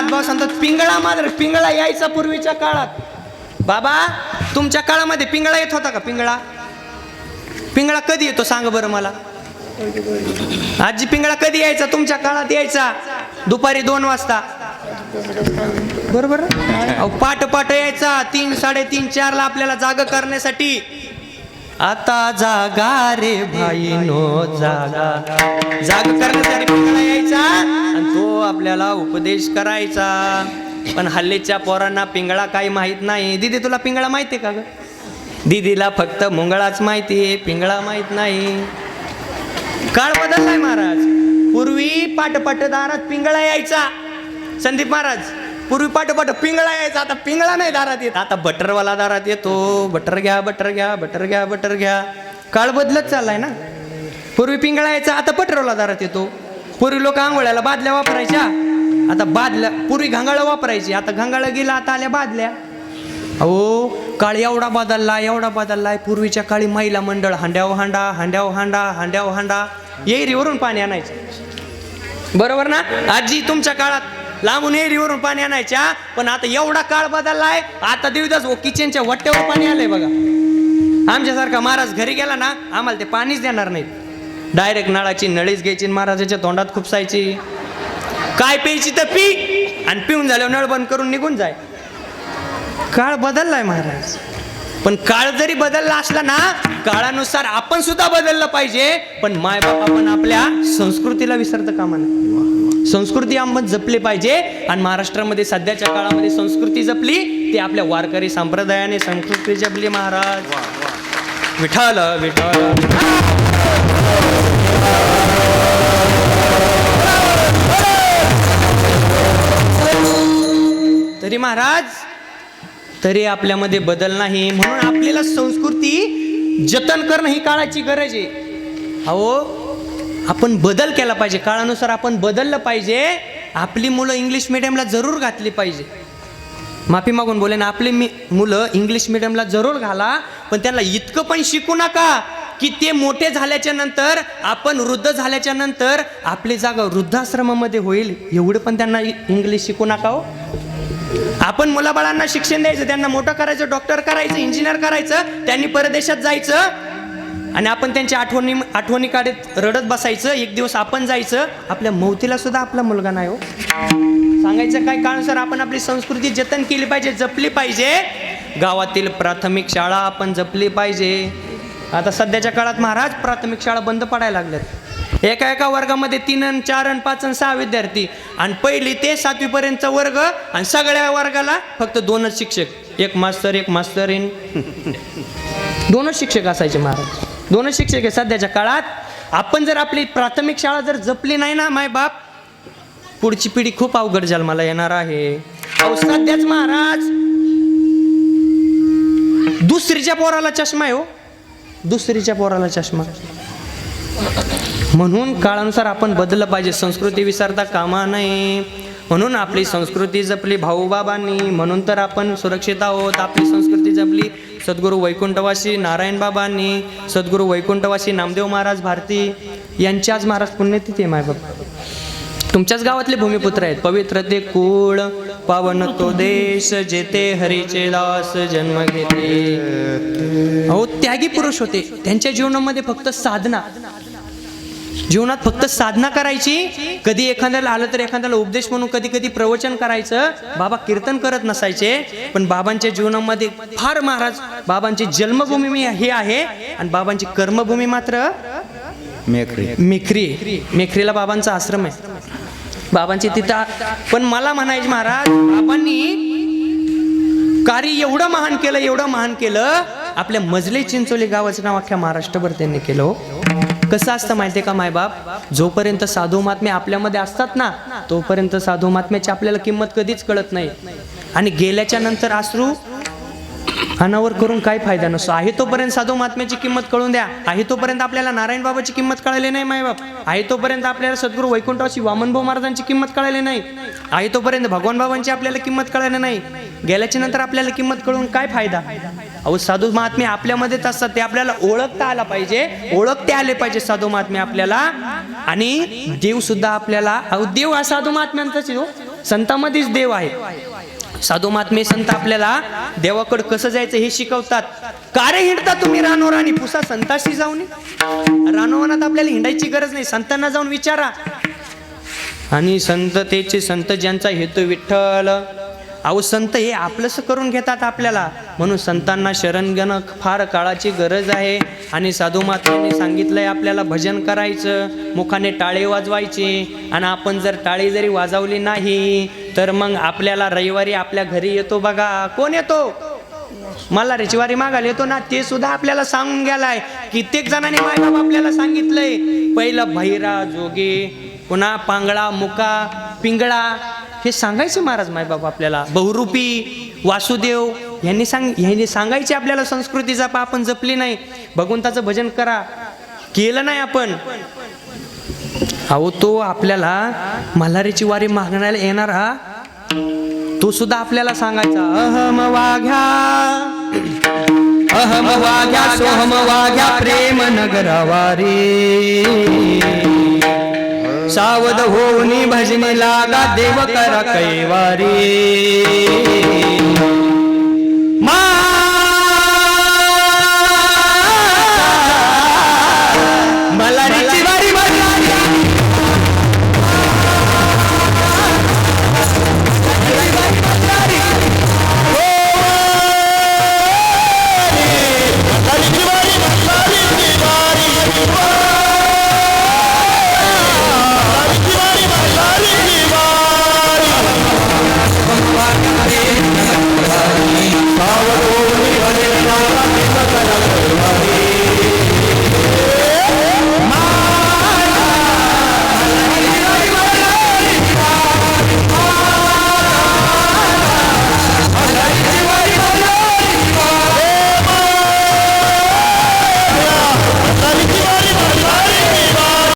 नाथभाऊ सांगतात पिंगळा मात्र पिंगळा यायचा पूर्वीच्या काळात. बाबा तुमच्या काळामध्ये पिंगळा येत होता का? पिंगळा? पिंगळा कधी येतो सांग बरं मला. आजी पिंगळा कधी यायचा? तुमच्या काळात यायचा. दुपारी दोन वाजता. बरोबर? अहो पाट पाट यायचा. तीन साडेतीन चारला आपल्याला जाग करण्यासाठी. आता जागा रे भाई नो जागा. जाग करण्यासाठी पिंगळा यायचा? आणि तो आपल्याला उपदेश करायचा. पण हल्लीच्या पोरांना पिंगळा काही माहीत नाही. दीदी तुला पिंगळा माहिती आहे का ग? दीदीला फक्त मुंगळाच माहिती आहे. पिंगळा माहीत नाही. काळ बदललाय महाराज. पूर्वी पाटपाटदारात पिंगळा यायचा. संदीप महाराज पूर्वी पाठोपाठ पिंगळा यायचा आता पिंगळा नाही दारात येत. आता बटरवाला दारात येतो. बटर घ्या बटर घ्या बटर घ्या बटर घ्या. काळ बदलत चाललाय ना? पूर्वी पिंगळा यायचा आता बटरवाला दारात येतो. पूर्वी लोक आंघोळ्याला बादल्या वापरायच्या. आता बादल्या पूर्वी घांगाळं वापरायची. आता घांगाळं गेला आता आल्या बादल्या. अहो काळ एवढा बदलला एवढा बदललाय. पूर्वीच्या काळी महिला मंडळ हांड्याव हांडा हांड्याव हांडा हांड्याव हांडा. येरीवरून पाणी आणायचं. बरोबर ना? आजी तुमच्या काळात लांबून एरीवरून पाणी आणायच्या पण आता एवढा काळ बदललाय आता देवीदास किचनच्या वट्ट्यावर पाणी आलंय बघा. आमच्यासारखा महाराज घरी गेला ना आम्हाला ते पाणीच देणार नाहीत. डायरेक्ट नळाची नळीच घ्यायची आणि महाराजाच्या तोंडात खुपसायची. काय प्यायची तर पी आणि पिऊन झाल्यावर नळ बंद करून निघून जाय. काळ बदललाय महाराज. पण काळ जरी बदलला असला ना काळानुसार आपण सुद्धा बदललं पाहिजे पण माय बाप आपण आपल्या संस्कृतीला विसरतं कामा नाही संस्कृती आपण जपली पाहिजे. आणि महाराष्ट्रामध्ये सध्याच्या काळामध्ये संस्कृती जपली ती आपल्या वारकरी संप्रदायाने संस्कृती जपली महाराज. विठाल विठाल तरी महाराज तरी आपल्यामध्ये बदल नाही. म्हणून आपल्याला संस्कृती जतन करणं ही काळाची गरज आहे. अहो आपण बदल केला पाहिजे. काळानुसार आपण बदललं पाहिजे. आपली मुलं इंग्लिश मिडियमला जरूर घातली पाहिजे. माफी मागून बोले ना आपली मी मुलं इंग्लिश मिडियमला जरूर घाला पण त्यांना इतकं पण शिकू नका की ते मोठे झाल्याच्यानंतर आपण वृद्ध झाल्याच्यानंतर आपली जागा वृद्धाश्रमामध्ये होईल. एवढं पण त्यांना इंग्लिश शिकू नका हो. आपण मुलाबाळांना शिक्षण द्यायचं त्यांना मोठं करायचं डॉक्टर करायचं इंजिनियर करायचं त्यांनी परदेशात जायचं आणि आपण त्यांच्या आठवणी आठवणी काढत रडत बसायचं एक दिवस आपण जायचं. आपल्या मौतीला सुद्धा आपला मुलगा नाही हो. सांगायचं काय काळानुसार आपण आपली संस्कृती जतन केली पाहिजे जपली पाहिजे. गावातील प्राथमिक शाळा आपण जपली पाहिजे. आता सध्याच्या काळात महाराज प्राथमिक शाळा बंद पडायला लागल्यात. एका एका वर्गामध्ये तीन अन चार अन पाच आणि सहा विद्यार्थी. आणि पहिली ते सातवीपर्यंतचा वर्ग आणि सगळ्या वर्गाला फक्त दोनच शिक्षक. एक मास्तर एक मास्तर इन दोनच शिक्षक असायचे महाराज. दोनच शिक्षक आहे सध्याच्या काळात. आपण जर आपली प्राथमिक शाळा जर जपली नाही ना माय बाप पुढची पिढी खूप अवघड जन्माला येणार आहे. सध्याच महाराज दुसरीच्या पोराला चष्मा आहे हो. दुसरीच्या पोराला चष्मा. म्हणून काळानुसार आपण बदललं पाहिजे. संस्कृती विसरता कामा नये. म्हणून आपली संस्कृती जपली भाऊबाबांनी. म्हणून तर आपण सुरक्षित आहोत. आपली संस्कृती जपली सद्गुरू वैकुंठवासी नारायण बाबांनी सद्गुरू वैकुंठवासी नामदेव महाराज भारती यांची आज महाराज पुण्यतिथी आहे मायबाप. तुमच्याच गावातले भूमिपुत्र आहेत. पवित्र ते कुळ पावन तो देश जेते हरीचे दास जन्म घेते. अहो त्यागी पुरुष होते. त्यांच्या जीवनामध्ये फक्त साधना. जीवनात फक्त साधना करायची? कधी एखाद्याला आलं तर एखाद्याला उपदेश म्हणून कधी कधी प्रवचन करायचं? बाबा कीर्तन करत नसायचे पण बाबांच्या जीवनामध्ये फार महाराज बाबांची जन्मभूमी मी हे आहे आणि बाबांची कर्मभूमी मात्र मेकरी मेखरी. मेखरीला बाबांचा आश्रम आहे. बाबांची तिथं पण मला म्हणायचे महाराज बाबांनी कार्य एवढं महान केलं एवढं महान केलं आपल्या मजले चिंचोली गावाचं नाव अख्ख्या महाराष्ट्रभर त्यांनी केलं हो. कसं असतं माहितीये का मायबाप जोपर्यंत साधू महात्मे आपल्यामध्ये असतात ना तोपर्यंत साधू महात्म्याची आपल्याला किंमत कधीच कळत नाही. आणि गेल्याच्यानंतर आसरू अनावर करून काय फायदा नसतो. आहे तोपर्यंत साधू महात्म्याची किंमत कळून द्या. आहे तोपर्यंत आपल्याला नारायण बाबाची किंमत कळाली नाही मायबाप आहे तोपर्यंत आपल्याला सद्गुरू वैकुंठवासी वामनभाऊ महाराजांची किंमत कळाली नाही. आहे तोपर्यंत भगवान बाबांची आपल्याला किंमत कळाली नाही. गेल्याच्यानंतर आपल्याला किंमत कळून काय फायदा? अहो साधू महात्मे आपल्यामध्येच असतात ते आपल्याला ओळखता आला पाहिजे. ओळखते आले पाहिजे साधू महात्मे आपल्याला. आणि देव सुद्धा आपल्याला अहो देव हा साधू महात्म्यांचाच हो. संतामध्येच देव आहे. साधू महात्मे संत आपल्याला देवाकडे कसं जायचं हे शिकवतात. का रे हिंडता तुम्ही रानोर आणि पुसा संताशी जाऊन. रानोवनात आपल्याला हिंडायची गरज नाही संतांना जाऊन विचारा. आणि संततेचे संत ज्यांचा हेतू विठ्ठल. अहो संत हे आपलंसं करून घेतात आपल्याला. म्हणून संतांना शरण घेणं फार काळाची गरज आहे. आणि साधू मातांनी सांगितलंय आपल्याला भजन करायचं मुखाने टाळे वाजवायचे. आणि आपण जर टाळी जरी वाजवली नाही तर मग आपल्याला रविवारी आपल्या घरी येतो बघा. कोण येतो? मला रविवारी मागायला येतो ना ते सुद्धा आपल्याला सांगून गेलाय. कित्येक जणांनी मायबाप आपल्याला सांगितलंय. पहिलं भैरा जोगे पुन्हा पांगळा मुका पिंगळा. हे सांगायचे महाराज मायबाप आपल्याला? बहुरूपी वासुदेव यांनी सांग यांनी सांगायचे आपल्याला संस्कृती जपा आपण जपली नाही. भगवंताचं भजन करा. केलं नाही आपण. अहो तो आपल्याला मल्हारीची वारी मागण्याला येणार हा? तो सुद्धा आपल्याला सांगायचा अहम वाघ्या अहम वाघ्या सोहम वाघ्या प्रेम नगरवारी सावध होऊनी भजनी लागा देव कर कैवारी.